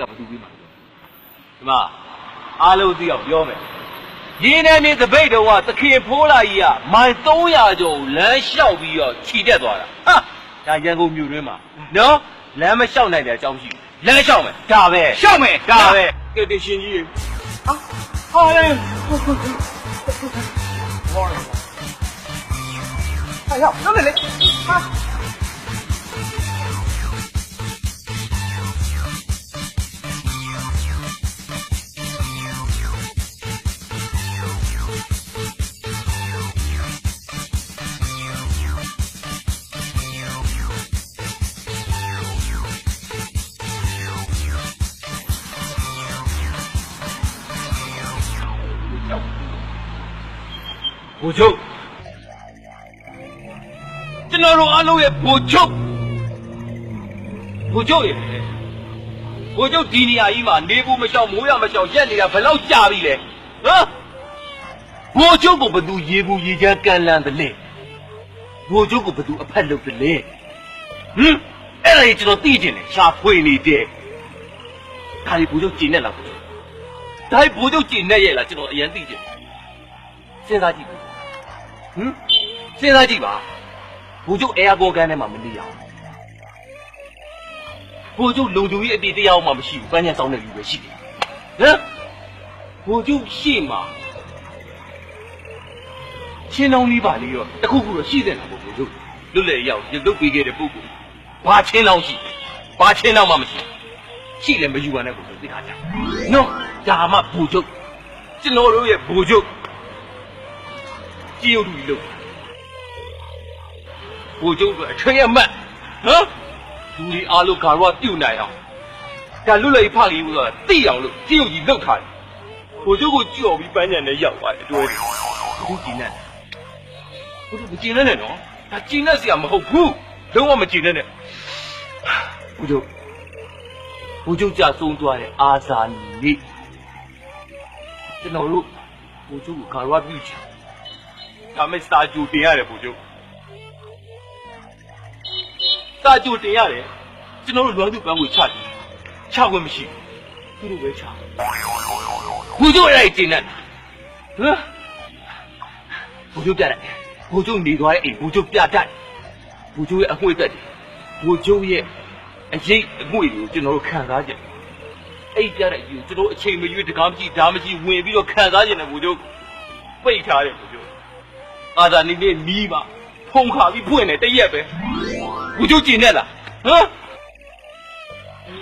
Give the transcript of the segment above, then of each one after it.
တိကဘယ်သူပြီးမှာလဲဒီမှာအားလုံးသိအောင်ပြောမယ်ရင်းနေနေတပိတ်တော့ကသခင်ဖိုးလာကြီးကမိုင်300ကျော်လမ်းလျှောက်ပြီးတော့ခြိတက်သွားတာဟာဒါရန်ကုန်မြို့တွင်းမှာနော်လမ်းမလျှောက်နိုင်တဲ့အကြောင်းရှိဘူးလမ်းလျှောက်မယ်ဒါပဲရှောက်မယ်ဒါပဲကဲတင်ရှင်ကြီးရေဟာလေဟာရောက်တော့လေဟာ ဘိုလ်ချုပ်ကျွန်တော်တို့အားလုံးရဲ့ဘိုလ်ချုပ်ဘိုလ်ချုပ်ရေဘိုလ်ချုပ်ဒီနေရာကြီးမှာနေဘူးမလျှောက်မိုးရမလျှောက်ရက်နေတာဘယ်လောက်ကြာပြီလဲဟမ်ဘိုလ်ချုပ်ကိုဘယ်သူရေဘူးရေချမ်းကန်လန်းတယ်လဲဘိုလ်ချုပ်ကိုဘယ်သူအဖက်လုပ်တယ်လဲဟမ်အဲ့ဒါကြီးကျွန်တော်သိကျင်တယ်ရှာဖွေနေတယ်ဒါကြီးဘိုလ်ချုပ်ကျင်နေလားဘိုလ်ချုပ်ဒါကြီးဘိုလ်ချုပ်ကျင်နေရဲ့လားကျွန်တော်အရင်သိကျင်တယ်စဉ်းစားကြည့်ပါ ဟမ်စဉ်းစားကြည့်ပါဘူကျုပ်အဲယာကောကန်းထဲမှာမနေရအောင်ဘူကျုပ်လုံကျူကြီးအပြည့်တရားမှမရှိဘူးပန်းချန်ဆောင်တဲ့လူပဲရှိတယ်ဟမ်ဘူကျုပ်ရှေ့မှာရှင်းလုံးလေးပါလေးတော့တခုခုတော့ရှိတဲ့လားဘူကျုပ်လွတ်လေရောက်ရုပ်တုပ်ပေးခဲ့တဲ့ပုဂ္ဂိုလ်ဘာချင်းလောင်းရှိဘာချင်းလောင်းမှမရှိရှိလည်းမယူပါနဲ့ဘူကျုပ်သိခါကြနော်ဒါမှဘူကျုပ်ကျွန်တော်တို့ရဲ့ဘူကျုပ် ကြည့်ရုပ်တူကြီးလို့ဘိုလ်ချုပ်ကအထွေအမတ်ဟမ်လူတွေအားလုံးကာရောပြုတ်နိုင်အောင်ဒါလွတ်လပ်ရေးဖခင်ကတိအောင်လို့ကြည့်ရုပ်ကြီးလောက်ထားတယ်ဘိုလ်ချုပ်ကိုကြော်ပြီးပန်းညံနဲ့ရောက်သွားတယ်အတွဲတယ်အခုကြည်နဲ့ဘိုလ်ချုပ်မကြည်နဲ့နဲ့နော်ဒါကြည်နဲ့စရာမဟုတ်ဘူးလုံးဝမကြည်နဲ့နဲ့ဘိုလ်ချုပ်ဘိုလ်ချုပ်ကြဆုံးသွားတဲ့အာဇာနည်ကျွန်တော်တို့ဘိုလ်ချုပ်ကိုကာရောပြုတ်ချင် ဒါမဲ့စာကြိုတင်ရတယ်ဘုချုပ်စာကြိုတင်ရတယ်ကျွန်တော်တို့လွမ်းသူပန်းကိုချတယ်ချခွင့်မရှိဘူးသူတို့ပဲချဘုချုပ်အဲ့ဒါတင်တယ်ဟမ်ဘုချုပ်ပြတယ်ဘုချုပ်နေသွားတဲ့အိမ်ဘုချုပ်ပြတတ်ဘုချုပ်ရဲ့အငွေ့သက်တယ်ဘုချုပ်ရဲ့အရေးအငွေ့တွေကိုကျွန်တော်တို့ခံစားကြတယ်အဲ့ပြတဲ့ယူကျွန်တော်အချိန်မရွေးတကားမရှိဓာမရှိဝင်ပြီးတော့ခံစားကြတယ်ဘုချုပ်ပိတ်ထားတယ်ဘုချုပ် အာသာနေနေမီးပါဖုံခါပြီးဖွင့်နေတရက်ပဲဘူးကျုပ်ကျင်နဲ့လားဟမ်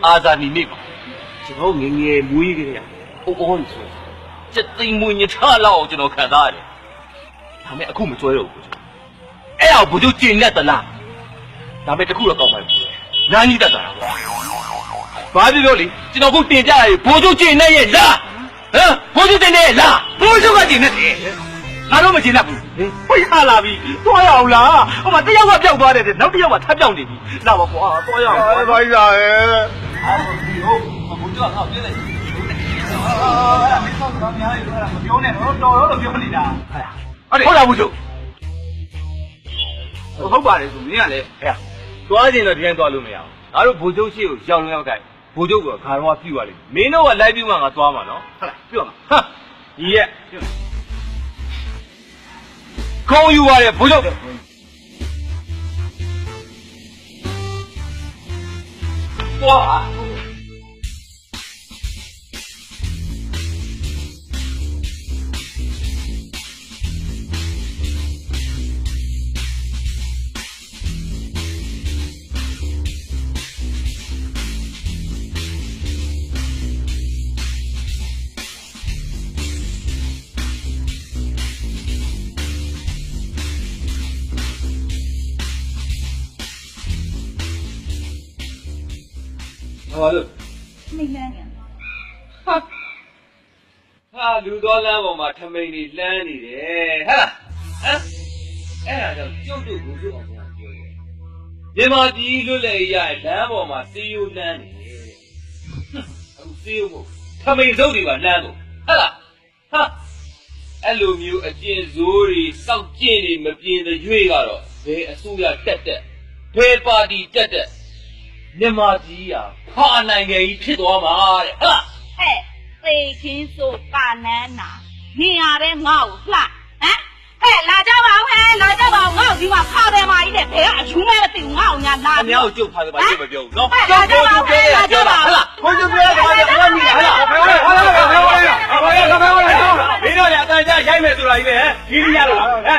အာသာနေနေပါကျွန်တော်ငယ်ငယ်မွေးကြရအိုးအော်ဆိုစက်သိမ်မွေးညထားလောက်ကျွန်တော်ခံစားရတယ်ဒါပေမဲ့အခုမကျွဲတော့ဘူးအဲ့အောင်ဘူးကျုပ်ကျင်နဲ့တလားဒါပေမဲ့တခုတော့ကောင်းပါဘူးနားကြီးတတ်တာဘာပြောပြောလေကျွန်တော်ခုတင်ကြရဘိုးကျုပ်ကျင်နဲ့ရဲ့လားဟမ်ဘိုးကျုပ်ကျင်နဲ့ရဲ့လားဘိုးချုပ်ကကျင်နေတယ် ငါတို့မကျင်တတ်ဘူးဟိုရလာပြီသွားရအောင်လားဟိုမှာတယောက်ကပျောက်သွားတယ်တဲ့နောက်တစ်ယောက်ကထပ်ပျောက်နေပြီလာပါကွာသွားရအောင်အဲဘာကြီးလာရဲ့ဘိုးကျုပ်ကပြည့်တယ်အာမင်းတော့ကောင်းများလေတော့မပြောနဲ့တော့တော်တော့ပြောနေတာဟုတ်လားဘူးကျုပ်ဟုတ်ပါတယ်ဆိုမင်းကလည်းဟဲ့သွားခြင်းတော့ဒီတိုင်းသွားလို့မရအောင်ငါတို့ဘိုးကျုပ်ရှိကိုရောက်လုံးရောက်ကြိုက်ဘိုးကျုပ်ကခါတော့ပြူပါလိမ့်မင်းတို့ကလိုက်ပြူမှငါသွားမှာနော်ဟုတ်လားပြောမှာဟာညီရဲ့ ခုံယူရတယ်ဘိုးကျုပ် ဘာလို့မိလန်းနေဟာဟာလူတော်လမ်းပေါ်မှာထမိန်နေလှမ်းနေတယ်ဟဲ့လားဟမ်အဲ့ဒါကြောင့်ကျုပ်တို့ကိုကျုပ်အောင်ပြောတယ်မြန်မာပြည်လွတ်လပ်ရေးရလမ်းပေါ်မှာစီယိုလှမ်းနေတယ်အခုစီယိုမို့ထမိန်စုပ်တွေပါလှမ်းတော့ဟဲ့လားဟာအဲ့လိုမျိုးအကျဉ်ဇိုးတွေစောက်ကျင့်တွေမပြင်းတဲ့ရွေ့ကတော့ဘယ်အစိုးရတက်တက်ဘယ်ပါတီတက်တက် မြန်မာကြီးอ่ะဟာနိုင်ငံကြီးဖြစ်သွားမှာတဲ့ဟုတ်လားဟဲ့သေချင်းဆိုပါနန်းနာနေရတဲ့ငါ့ကိုလှဟမ်ဟဲ့လာကြပါဦးဟဲ့လာကြပါဦးငါ့ကိုဒီမှာခါတယ်မာကြီးနဲ့ဘယ်ကအယူမဲမသိဘူးငါ့ကိုညာလာအများကိုကြုတ်ဖားတယ်ပါကြုတ်မပြောဘူးနော်ဟဲ့လာကြပါဦးဟဲ့လာကြပါဦးကိုကြုတ်ပြောတာကဘာမှမဟုတ်လားဘယ်လိုလဲဘယ်လိုလဲဘယ်လိုလဲဘယ်လိုလဲဘယ်လိုလဲမင်းတို့လည်းအတန်ကြာရိုက်မယ်ဆိုတာကြီးလေဟဲ့ဒီဒီရလို့ဟဲ့